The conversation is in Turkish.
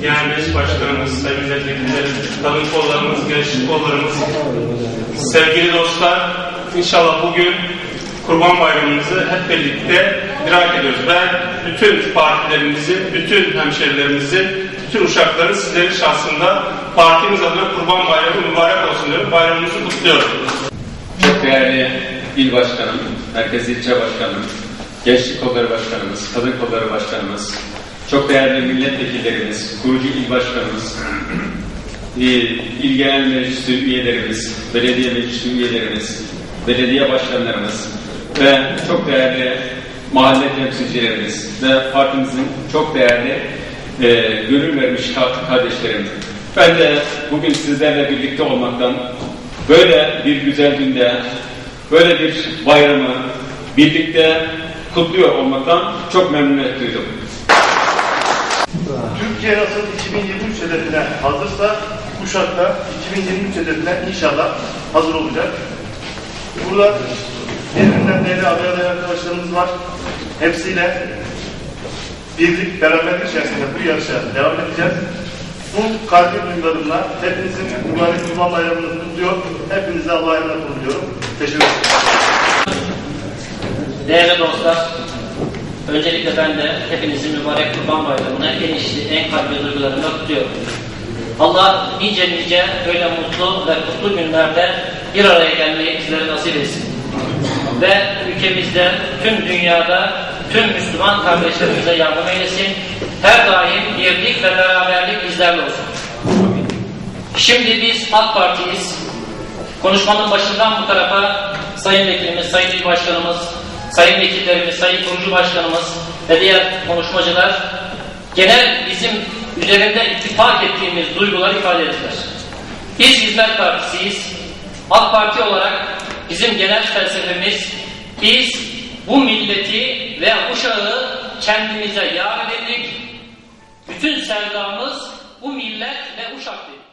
Genel meclis başkanımız, sayın milletvekillerimiz, kadın kollarımız, gençlik kollarımız, sevgili dostlar, inşallah bugün Kurban Bayramımızı hep birlikte idrak ediyoruz. Ben bütün partilerimizin, bütün hemşerilerimizin, bütün uşakların sizlerin şahsında partimiz adına Kurban Bayramı mübarek olsun diyorum. Bayramımızı kutluyorum. Çok değerli il başkanım, merkez ilçe başkanım, gençlik kolları başkanımız, kadın kolları başkanımız, çok değerli milletvekillerimiz, kurucu il başkanımız, il, il genel meclisi üyelerimiz, belediye meclisi üyelerimiz, belediye başkanlarımız ve çok değerli mahalle temsilcilerimiz ve partimizin çok değerli e, gönül vermiş ka- kardeşlerim. Ben de bugün sizlerle birlikte olmaktan böyle bir güzel günde böyle bir bayramı birlikte kutluyor olmaktan çok memnuniyet duydum. Türkiye nasıl 2023 hedefine hazırsa Uşak da 2023 hedefine inşallah hazır olacak. Burada birbirinden değerli aday aday arkadaşlarımız var. Hepsiyle birlik, beraberlik içerisinde bu yarışa devam edeceğiz. Bu kalbi duygularımla hepinizin mübarek Kurban Bayramı'nı kutluyor. Hepinize Allah'a emanet olun diyorum. Teşekkür ederim. Değerli dostlar, öncelikle ben de hepinizin mübarek Kurban Bayramı'nı en içli, en kalbi duygularımla kutluyorum. Allah nice nice böyle mutlu ve kutlu günlerde bir araya gelmeyi bizlere nasip etsin. Ve ülkemizde, tüm dünyada, tüm Müslüman kardeşlerimize yardım eylesin. Her daim birlik ve beraberlik bizlerle olsun. Şimdi biz AK Parti'yiz. Konuşmanın başından bu tarafa Sayın Vekilimiz, Sayın İl Başkanımız, Sayın Vekillerimiz, Sayın Kurucu Başkanımız ve diğer konuşmacılar genel bizim üzerinde ittifak ettiğimiz duyguları ifade ettiler. Biz Hizmet Partisiyiz. AK Parti olarak bizim genel felsefemiz biz bu milleti ve uşağı kendimize yar edildik. Bütün sevdamız bu millet ve uşaktır.